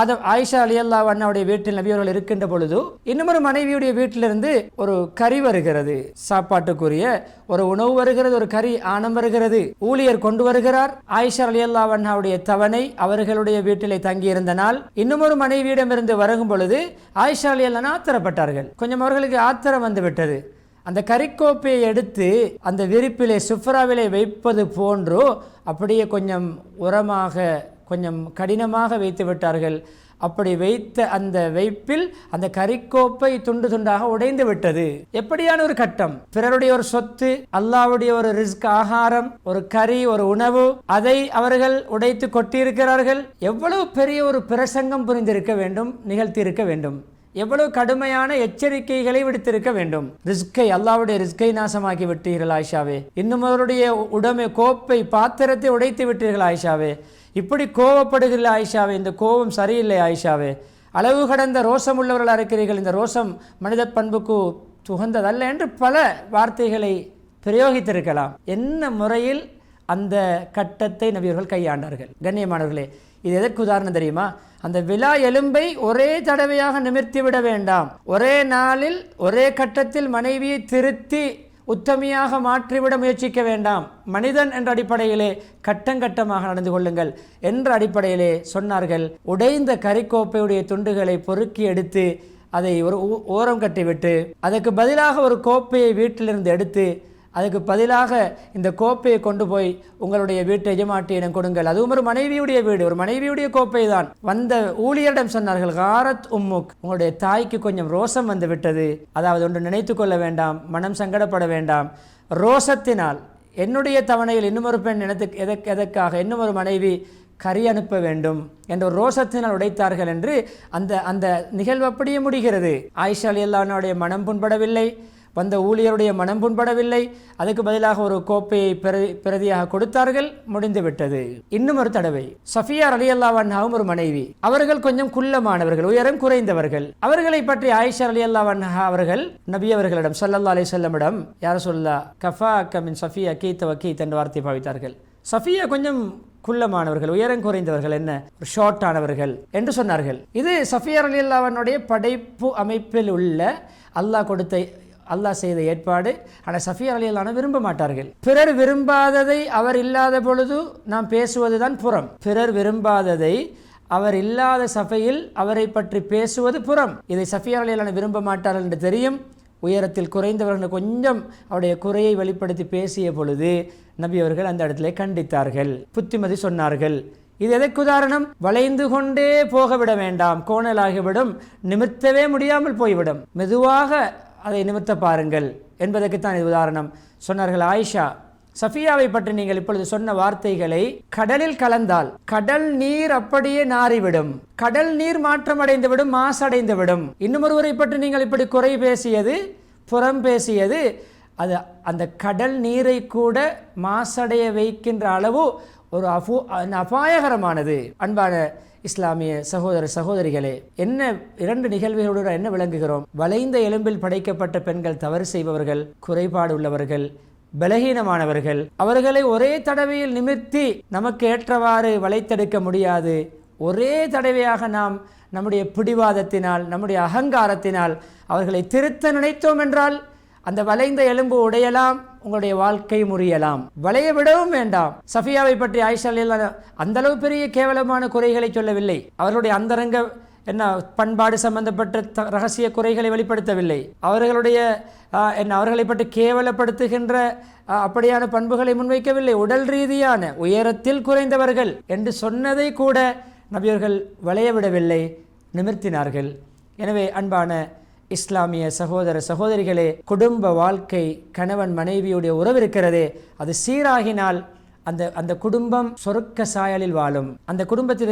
ஆதம் ஆயிஷா அலி அல்லா அண்ணாவுடைய வீட்டில் நபியவர்கள் இருக்கின்ற பொழுது இன்னமொரு ஒரு மனைவியுடைய வீட்டிலிருந்து ஒரு கறி வருகிறது. சாப்பாட்டுக்குரிய ஒரு உணவு வருகிறது ஒரு கறி ஆணம் வருகிறது. ஊழியர் கொண்டு வருகிறார். ஆயிஷா அலி அல்லா அண்ணாவுடைய தவணை அவர்களுடைய வீட்டிலே தங்கியிருந்த நாள் இன்னமொரு மனைவியிடமிருந்து வருகும் பொழுது ஆயிஷா அலி அல்லா ஆத்திரப்பட்டார்கள். கொஞ்சம் அவர்களுக்கு ஆத்திரம் வந்து விட்டது. அந்த கறிக்கோப்பையை எடுத்து அந்த விரிப்பிலே சுஃப்ராவிலே வைப்பது போன்றோ அப்படியே கொஞ்சம் உரமாக கொஞ்சம் கடினமாக வைத்து விட்டார்கள். அப்படி வைத்த அந்த வைப்பில் அந்த கறிக்கோப்பை துண்டு துண்டாக உடைந்து விட்டது. எப்படியான ஒரு கட்டம்? பிறருடைய ஒரு சொத்து அல்லாவுடைய ஒரு ரிஸ்க் ஆகாரம் ஒரு கறி ஒரு உணவு அதை அவர்கள் உடைத்து கொட்டியிருக்கிறார்கள். எவ்வளவு பெரிய ஒரு பிரசங்கம் புரிந்திருக்க வேண்டும் நிகழ்த்தியிருக்க வேண்டும். எவ்வளவு கடுமையான எச்சரிக்கைகளை விடுத்திருக்க வேண்டும்? ரிஸ்கை அல்லாவுடைய ரிஸ்கை நாசமாக்கி விட்டீர்கள் ஆயிஷாவே இன்னும் அவருடைய உடமை கோப்பை பாத்திரத்தை உடைத்து விட்டீர்கள் ஆயிஷாவே இப்படி கோவப்படுகிற ஆயிஷாவே இந்த கோபம் சரியில்லை ஆயிஷாவே அளவு கடந்த ரோசம் உள்ளவர்களாக இருக்கிறீர்கள் இந்த ரோசம் மனித பண்புக்கு துகந்ததல்ல என்று பல வார்த்தைகளை பிரயோகித்திருக்கலாம். என்ன முறையில் அந்த கட்டத்தை நபியர்கள் கையாண்டார்கள். கண்ணியமானவர்களே இது எதற்கு உதாரணம் தெரியுமா? அந்த விழா எலும்பை ஒரே தடவையாக நிமிர்த்தி விட வேண்டாம். ஒரே நாளில் ஒரே கட்டத்தில் மனைவியை திருத்தி உத்தமையாக மாற்றிவிட முயற்சிக்க வேண்டாம். மனிதன் என்ற அடிப்படையிலே கட்டங்கட்டமாக நடந்து கொள்ளுங்கள் என்ற அடிப்படையிலே சொன்னார்கள். உடைந்த கறிக்கோப்பையுடைய துண்டுகளை பொறுக்கி எடுத்து அதை ஒரு ஓரம் கட்டிவிட்டு அதற்கு பதிலாக ஒரு கோப்பையை வீட்டிலிருந்து எடுத்து அதுக்கு பதிலாக இந்த கோப்பையை கொண்டு போய் உங்களுடைய வீட்டு எஜமாட்டியிடம் கொடுங்கள். அதுவும் ஒரு மனைவியுடைய வீடு. ஒரு மனைவியுடைய கோப்பை தான் வந்த ஊழியரிடம் சொன்னார்கள் காரத் உம்முக். உங்களுடைய தாய்க்கு கொஞ்சம் ரோசம் வந்து விட்டது. அதாவது ஒன்று நினைத்து கொள்ள வேண்டாம் மனம் சங்கடப்பட வேண்டாம். ரோசத்தினால் என்னுடைய தவணையில் இன்னும் ஒரு பெண் எனக்கு எதற்கு எதற்காக இன்னும் ஒரு மனைவி கறி அனுப்ப வேண்டும் என்ற ஒரு ரோசத்தினால் உடைத்தார்கள் என்று அந்த அந்த நிகழ்வு அப்படியே முடிகிறது. ஆயிஷா அலி அல்லானுடைய மனம் புண்படவில்லை. வந்த ஊழியருடைய மனம் புண்படவில்லை. அதுக்கு பதிலாக ஒரு கோப்பையை பிரதி பிரதியாக கொடுத்தார்கள். முடிந்துவிட்டது. இன்னும் ஒரு தடவை. சஃபியார் அலி அல்லாவன்ஹாவும் ஒரு மனைவி. அவர்கள் கொஞ்சம் குள்ளமானவர்கள் உயரம் குறைந்தவர்கள். அவர்களை பற்றி ஆயிஷா அலி அல்லாவன்ஹா அவர்கள் நபி அவர்களிடம் சல்லல்லா அலி சொல்லமிடம் யார் சொல்லா கஃபா கமின் சஃபியா கீத்த வக்கீத் என்ற வார்த்தை பாவித்தார்கள். சஃபியா கொஞ்சம் குள்ளமானவர்கள் உயரம் குறைந்தவர்கள் என்ன? ஷார்ட் ஆனவர்கள் என்று சொன்னார்கள். இது சஃபியார் அலி அல்லாவனுடைய படைப்பு அமைப்பில் உள்ள அல்லாஹ் கொடுத்த அல்லாஹ் செய்த ஏற்பாடு ஆனால் சஃபியா அலி விரும்ப மாட்டார்கள். பிறர் விரும்பாததை அவர் இல்லாத பொழுது நாம் பேசுவதுதான் புறம். பிறர் விரும்பாததை அவர் இல்லாத சபையில் அவரை பற்றி பேசுவது புறம். இதை சஃபியா அலி விரும்ப மாட்டார்கள் என்று தெரியும். உயரத்தில் குறைந்தவர்கள் கொஞ்சம் அவருடைய குறையை வெளிப்படுத்தி பேசிய பொழுது நபி அவர்கள் அந்த இடத்துல கண்டித்தார்கள். புத்திமதி சொன்னார்கள் இது எதற்கு உதாரணம்? வளைந்து கொண்டே போகவிட வேண்டாம். கோணலாகிவிடும். நிமிர்த்தவே முடியாமல் போய்விடும். மெதுவாக அதை நிமித்த பாருங்கள் என்பதற்குத்தான் இது உதாரணம். சொன்னார்கள் ஆயிஷா சஃபியாவை பற்றி நீங்கள் இப்பொழுது சொன்ன வார்த்தைகளை கடலில் கலந்தால் கடல் நீர் அப்படியே நாறிவிடும். கடல் நீர் மாற்றமடைந்து விடும் மாசடைந்து விடும் இன்னும் ஒருவரை பற்றி நீங்கள் இப்படி குறை பேசியது புறம் பேசியது அது அந்த கடல் நீரை கூட மாசடைய வைக்கின்ற அளவு ஒரு அபு அபாயகரமானது. அன்பான இஸ்லாமிய சகோதர சகோதரிகளே என்ன இரண்டு நிகழ்வுகளுடன் என்ன விளங்குகிறோம்? வளைந்த எலும்பில் படைக்கப்பட்ட பெண்கள் தவறு செய்பவர்கள் குறைபாடு உள்ளவர்கள் பலகீனமானவர்கள் அவர்களை ஒரே தடவையில் நிமிர்த்தி நமக்கு ஏற்றவாறு வளைத்தெடுக்க முடியாது. ஒரே தடவையாக நாம் நம்முடைய பிடிவாதத்தினால் நம்முடைய அகங்காரத்தினால் அவர்களை திருத்த நினைத்தோம் என்றால் அந்த வளைந்த எலும்பு உடையலாம் உங்களுடைய வாழ்க்கை முறியலாம். வளைய விடவும் வேண்டாம். சஃபியாவை பற்றி ஆயிஷா அந்த அளவு பெரிய கேவலமான குறைகளை சொல்லவில்லை. அவர்களுடைய அந்தரங்க என்ன பண்பாடு சம்பந்தப்பட்ட த- ரகசிய குறைகளை வெளிப்படுத்தவில்லை. அவர்களுடைய என்ன அவர்களை பற்றி கேவலப்படுத்துகின்ற அப்படியான பண்புகளை முன்வைக்கவில்லை. உடல் ரீதியான உயரத்தில் குறைந்தவர்கள் என்று சொன்னதை கூட நபியர்கள் வளைய விடவில்லை நிமிர்த்தினார்கள். எனவே அன்பான இஸ்லாமிய சகோதர சகோதரிகளே குடும்ப வாழ்க்கை கணவன் மனைவியுடைய உறவு இருக்கிறதே. அது சீராகினால் அந்த அந்த குடும்பம் சொருக்க சாயலில் வாழும். அந்த குடும்பத்தில்